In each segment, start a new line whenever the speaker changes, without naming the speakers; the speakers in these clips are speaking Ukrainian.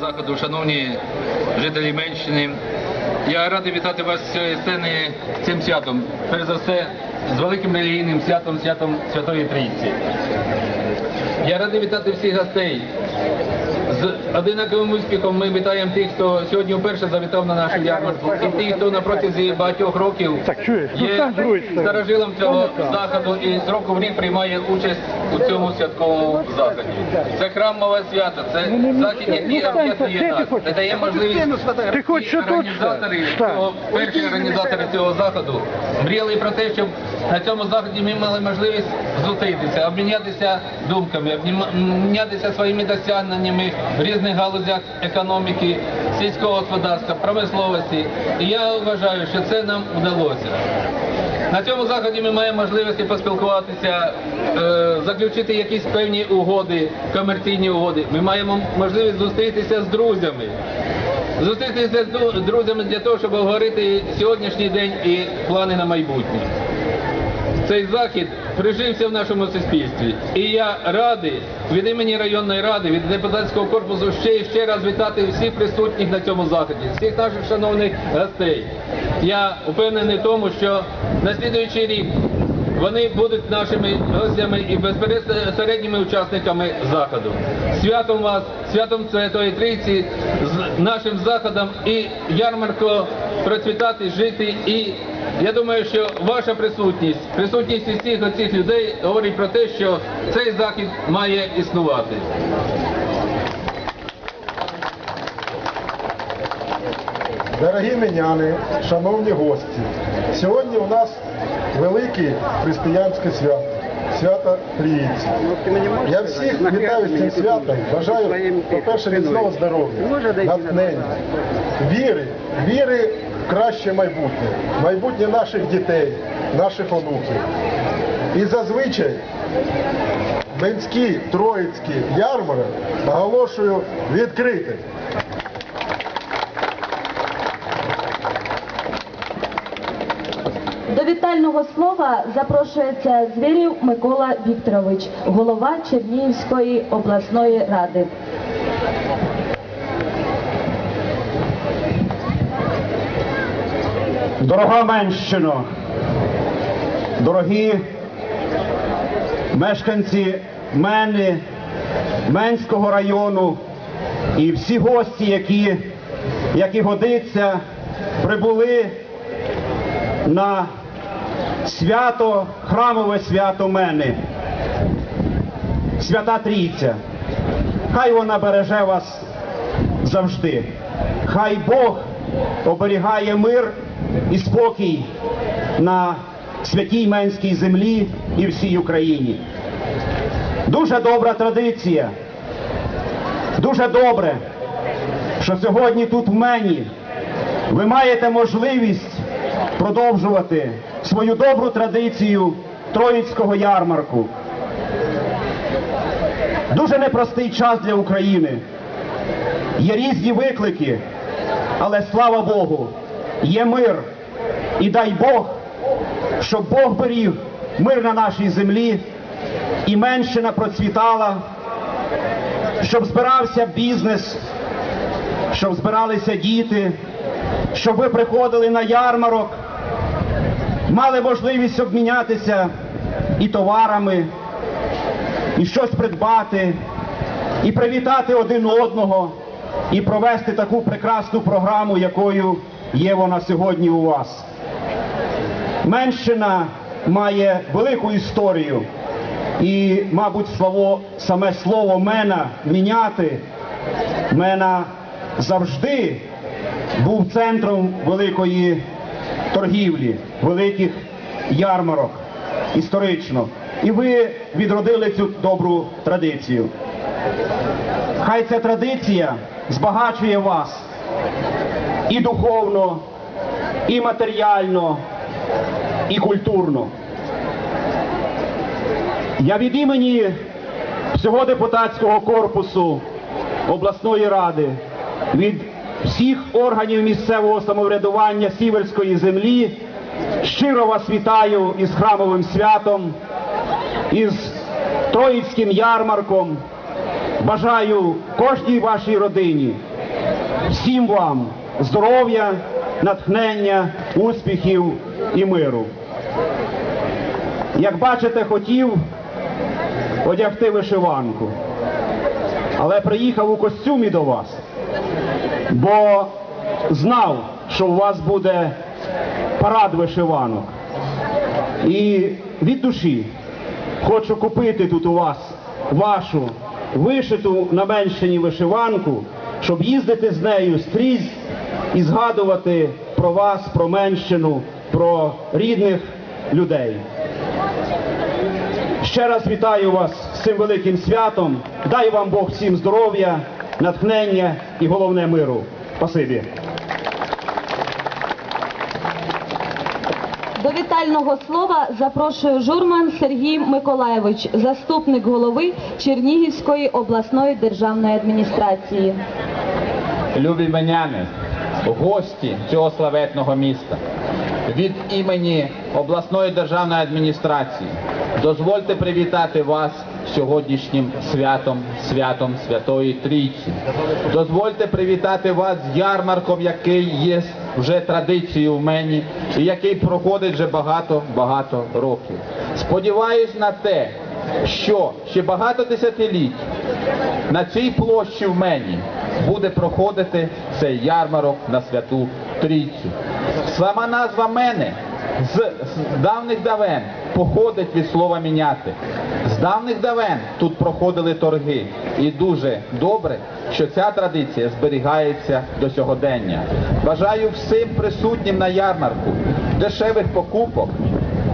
заходу, шановні жителі Менщини. Я радий вітати вас з цієї сцени цим святом. Перш за все, з великим релігійним святом, святом Святої Трійці. Я радий вітати всіх гостей. З одинаковим успіхом ми вітаємо тих, хто сьогодні вперше завітав на нашу ярмарку, і тих, хто на протязі багатьох років?
Ну,
є старожилом цього заходу і з року в рік приймає участь у цьому святковому заході. Це храмове свято, це
Ну, ну, ну,
захід, який
Ну,
об'єднує нас, не дає можливість
тут
організатори, цього- перші організатори цього заходу мріяли про те, щоб на цьому заході ми мали можливість зустрітися, обмінятися думками, обмінятися своїми досягненнями в різних галузях економіки, сільського господарства, промисловості. І я вважаю, що це нам вдалося. На цьому заході ми маємо можливості поспілкуватися, е, заключити якісь певні угоди, комерційні угоди. Ми маємо можливість зустрітися з друзями. Зустрітися з друзями для того, щоб обговорити сьогоднішній день і плани на майбутнє. Цей захід прижився в нашому суспільстві. І я радий від імені районної ради, від депутатського корпусу ще і ще раз вітати всіх присутніх на цьому заході, всіх наших шановних гостей. Я впевнений в тому, що на слідуючий рік вони будуть нашими гостями і безпосередніми учасниками заходу. Святом вас, святом Святої Трійці, з нашим заходом і ярмарко процвітати, жити. І я думаю, що ваша присутність, присутність усіх оцих людей говорить про те, що цей захід має існувати.
Дорогі міняни, шановні гості, сьогодні у нас велике християнське свято, свято Трійці. Я всіх вітаю з цим святом, бажаю, по-перше, міцного здоров'я, натхнення, віри, віри в краще майбутнє, майбутнє наших дітей, наших онуків. І зазвичай Менський Троїцький ярмарок оголошую відкритим.
До вітального слова запрошується Звірів Микола Вікторович, голова Чернігівської обласної ради.
Дорога Менщино, дорогі мешканці Мени, Менського району і всі гості, які, як і годиться, прибули на свято, храмове свято Мени, Свята Трійця. Хай вона береже вас завжди. Хай Бог оберігає мир і спокій на святій Менській землі і всій Україні. Дуже добра традиція. Дуже добре, що сьогодні тут в мені ви маєте можливість продовжувати свою добру традицію Троїцького ярмарку. Дуже непростий час для України. Є різні виклики, але слава Богу, є мир. І дай Бог, щоб Бог беріг мир на нашій землі, і меншина процвітала, щоб збирався бізнес, щоб збиралися діти, щоб ви приходили на ярмарок, мали можливість обмінятися і товарами, і щось придбати, і привітати один одного, і провести таку прекрасну програму, якою є вона сьогодні у вас. Менщина має велику історію, і, мабуть, слово, саме слово мена міняти, мена завжди був центром великої торгівлі, великих ярмарок історично. І ви відродили цю добру традицію. Хай ця традиція збагачує вас і духовно, і матеріально, і культурно. Я від імені всього депутатського корпусу обласної ради, від всіх органів місцевого самоврядування Сіверської землі щиро вас вітаю із храмовим святом, із Троїцьким ярмарком. Бажаю кожній вашій родині всім вам здоров'я, натхнення, успіхів і миру. Як бачите, хотів одягти вишиванку, але приїхав у костюмі до вас, бо знав, що у вас буде парад вишиванок. І від душі хочу купити тут у вас вашу вишиту на Менщині вишиванку, щоб їздити з нею скрізь і згадувати про вас, про Менщину, про рідних людей. Ще раз вітаю вас з цим великим святом. Дай вам Бог всім здоров'я, натхнення і головне миру. Спасибі.
До вітального слова запрошую Журман Сергій Миколаєвич, заступник голови Чернігівської обласної державної адміністрації.
Любі меняни, гості цього славетного міста. Від імені обласної державної адміністрації дозвольте привітати вас сьогоднішнім святом, святом Святої Трійці. Дозвольте привітати вас з ярмарком, який є вже традицією в мені і який проходить вже багато-багато років. Сподіваюсь на те, що ще багато десятиліть на цій площі в мені буде проходити цей ярмарок на святу Трійцю. Сама назва мене з, давних давен походить від слова міняти. З давних давен тут проходили торги. І дуже добре, що ця традиція зберігається до сьогодення. Бажаю всім присутнім на ярмарку дешевих покупок,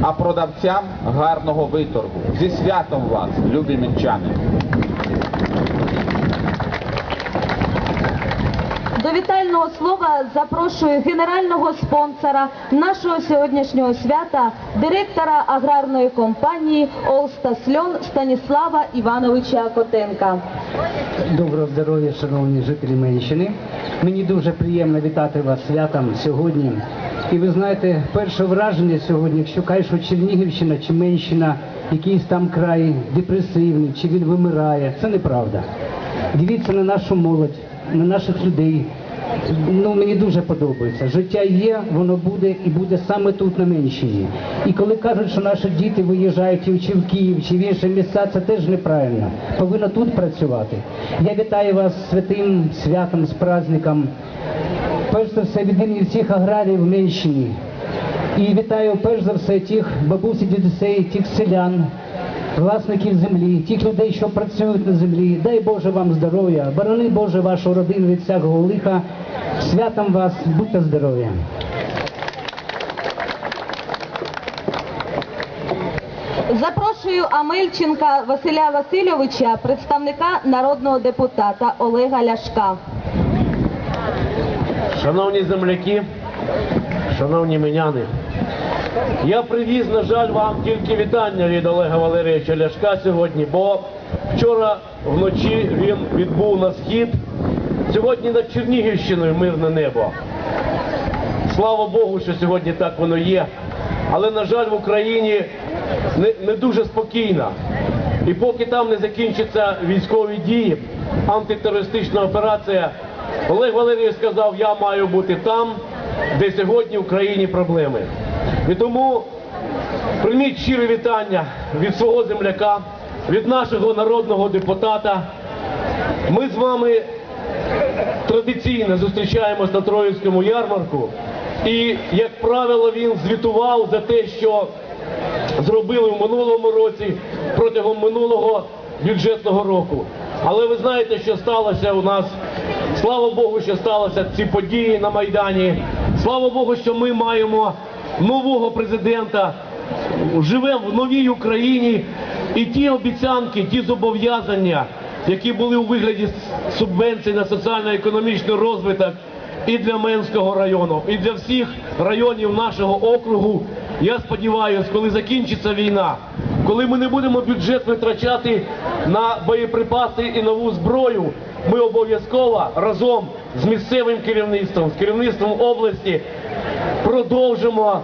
а продавцям гарного виторгу. Зі святом вас, любі мінчани!
Вітального слова запрошую генерального спонсора нашого сьогоднішнього свята, директора аграрної компанії «Олстасльон» Станіслава Івановича Котенка.
Доброго здоров'я, шановні жителі Менщини. Мені дуже приємно вітати вас святом сьогодні. І ви знаєте, перше враження сьогодні, якщо кажуть, що Чернігівщина чи Менщина, якийсь там край депресивний, чи він вимирає, це неправда. Дивіться на нашу молодь, на наших людей. Ну, мені дуже подобається. Життя є, воно буде і буде саме тут на Менщині. І коли кажуть, що наші діти виїжджають чи в Київ, чи в інші місця, це теж неправильно. Повинно тут працювати. Я вітаю вас святим святом, з праздником. Перш за все від імені всіх аграріїв в Менщині. І вітаю перш за все тих бабусь і дідусей, тих селян, власників землі, тих людей, що працюють на землі. Дай Боже вам здоров'я, борони Боже вашу родину від всякого лиха. Святом вас, будьте здорові.
Запрошую Амельченка Василя Васильовича, представника народного депутата Олега Ляшка.
Шановні земляки, шановні міняни, я привіз, на жаль, вам тільки вітання від Олега Валерійовича Ляшка сьогодні, бо вчора вночі він відбув на схід. Сьогодні над Чернігівщиною мирне небо. Слава Богу, що сьогодні так воно є. Але, на жаль, в Україні не, не дуже спокійно. І поки там не закінчаться військові дії, антитерористична операція, Олег Валерійович сказав, я маю бути там, де сьогодні в країні проблеми. І тому прийміть щире вітання від свого земляка, від нашого народного депутата. Ми з вами традиційно зустрічаємось на Троїцькому ярмарку. І, як правило, він звітував за те, що зробили в минулому році протягом минулого бюджетного року. Але ви знаєте, що сталося у нас. Слава Богу, що сталося ці події на Майдані. Слава Богу, що ми маємо нового президента, живемо в новій Україні. І ті обіцянки, ті зобов'язання, які були у вигляді субвенцій на соціально-економічний розвиток і для Менського району, і для всіх районів нашого округу. Я сподіваюся, коли закінчиться війна, коли ми не будемо бюджет витрачати на боєприпаси і нову зброю, ми обов'язково разом з місцевим керівництвом, з керівництвом області продовжимо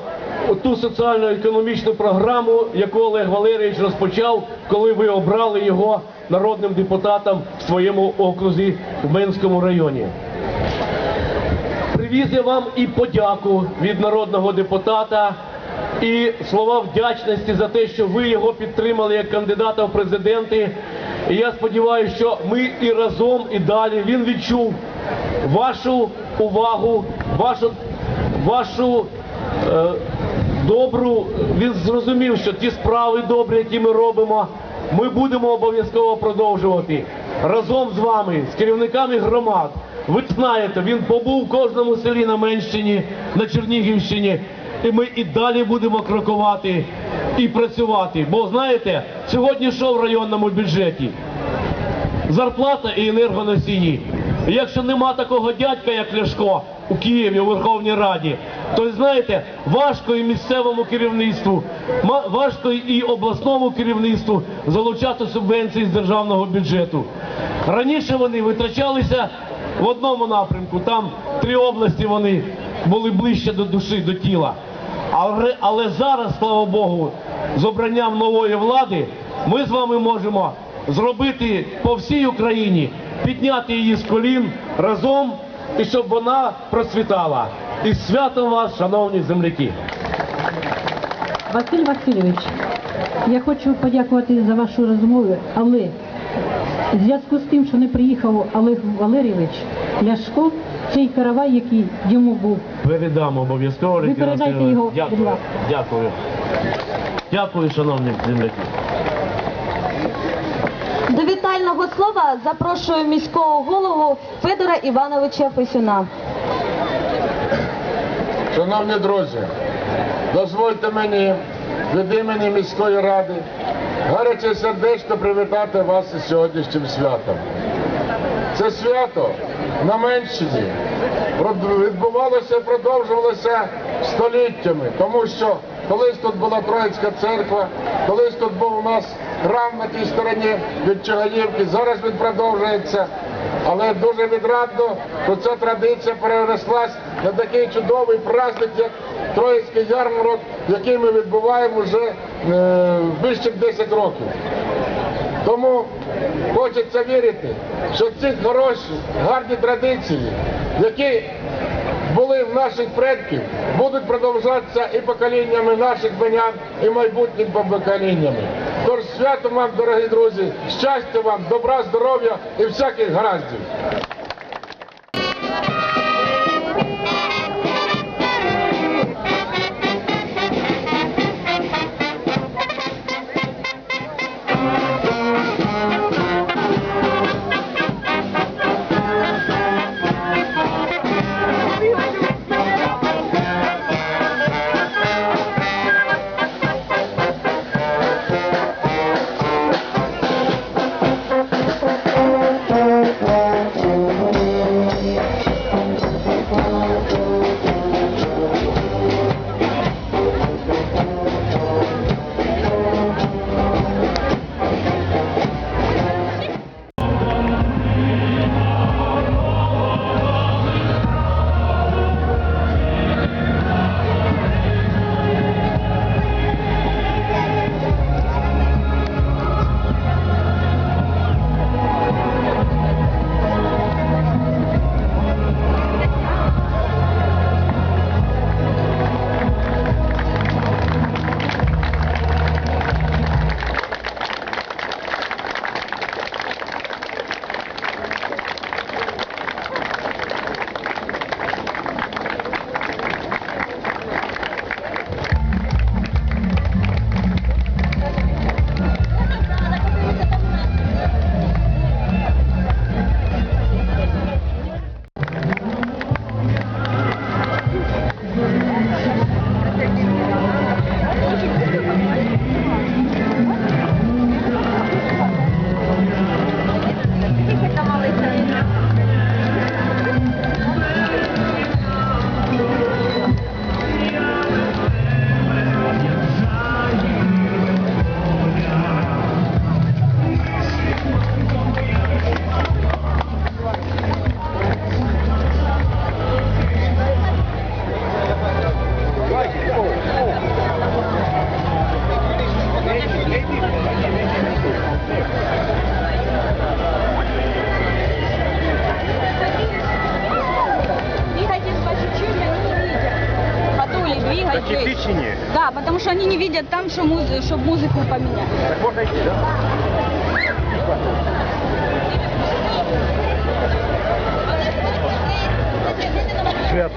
ту соціально-економічну програму, яку Олег Валерійович розпочав, коли ви обрали його народним депутатом в своєму окрузі в Менському районі. Привіз я вам і подяку від народного депутата, і слова вдячності за те, що ви його підтримали як кандидата в президенти. І я сподіваюся, що ми і разом, і далі він відчув вашу увагу, вашу, вашу е, добру. Він зрозумів, що ті справи добрі, які ми робимо, ми будемо обов'язково продовжувати разом з вами, з керівниками громад. Ви знаєте, він побув в кожному селі на Менщині, на Чернігівщині, і ми і далі будемо крокувати і працювати. Бо знаєте, сьогодні що в районному бюджеті? Зарплата і енергоносії. І Якщо нема такого дядька, як Ляшко у Києві у Верховній Раді, то знаєте, важко і місцевому керівництву, важко і обласному керівництву залучати субвенції з державного бюджету. Раніше вони витрачалися в одному напрямку, там три області вони були ближче до душі, до тіла. Але, але зараз, слава Богу, з обранням нової влади ми з вами можемо зробити по всій Україні, підняти її з колін разом і щоб вона процвітала. І святом вас, шановні земляки!
Василь Васильович, я хочу подякувати за вашу розмову, але в зв'язку з тим, що не приїхав Олег Валерійович Ляшко, цей каравай, який йому був,
Передам обов'язково.
Ви передайте його,
Дякую. Дякую. Дякую, шановні земляки.
Вітального слова запрошую міського голову Федора Івановича Фесюна.
Шановні друзі, дозвольте мені від імені міської ради гаряче сердечно привітати вас із сьогоднішнім святом. Це свято на Менщині відбувалося і продовжувалося століттями, тому що колись тут була Троїцька церква, колись тут був у нас храм на тій стороні від Чигаївки, зараз він продовжується. Але дуже відрадно, що ця традиція перенеслась на такий чудовий праздник, як Троїцький ярмарок, який ми відбуваємо вже е, більше 10 років. Тому хочеться вірити, що ці хороші, гарні традиції, які були в наших предків, будуть продовжатися і поколіннями наших менян, і майбутніми поколіннями. Тож свято вам, дорогі друзі, щастя вам, добра, здоров'я і всяких гараздів.
Ехать здесь. Да, потому что они не видят там, что муз- чтобы музыку поменять.
Так можно идти, да?
Свято.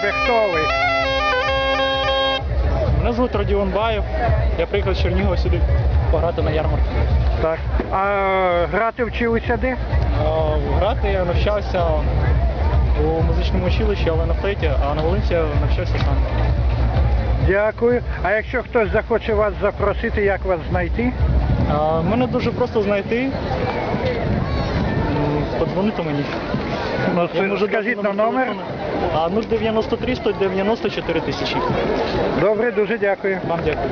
Себе, хто ви?
Мене звуть Родіон Баєв. Я приїхав з Чернігова сюди пограти на ярмарку.
Так. А грати вчилися де?
Е, Грати я навчався у музичному училищі, але на флейті, а на Волинці я навчався сам.
Дякую. А якщо хтось захоче вас запросити, як вас знайти?
Е, Мене дуже просто знайти. Подзвонити мені.
Ну,
Я можу
скажіть
дати
на номер.
телефону. А 093 194 тисячі.
Добре, дуже дякую.
Вам дякую.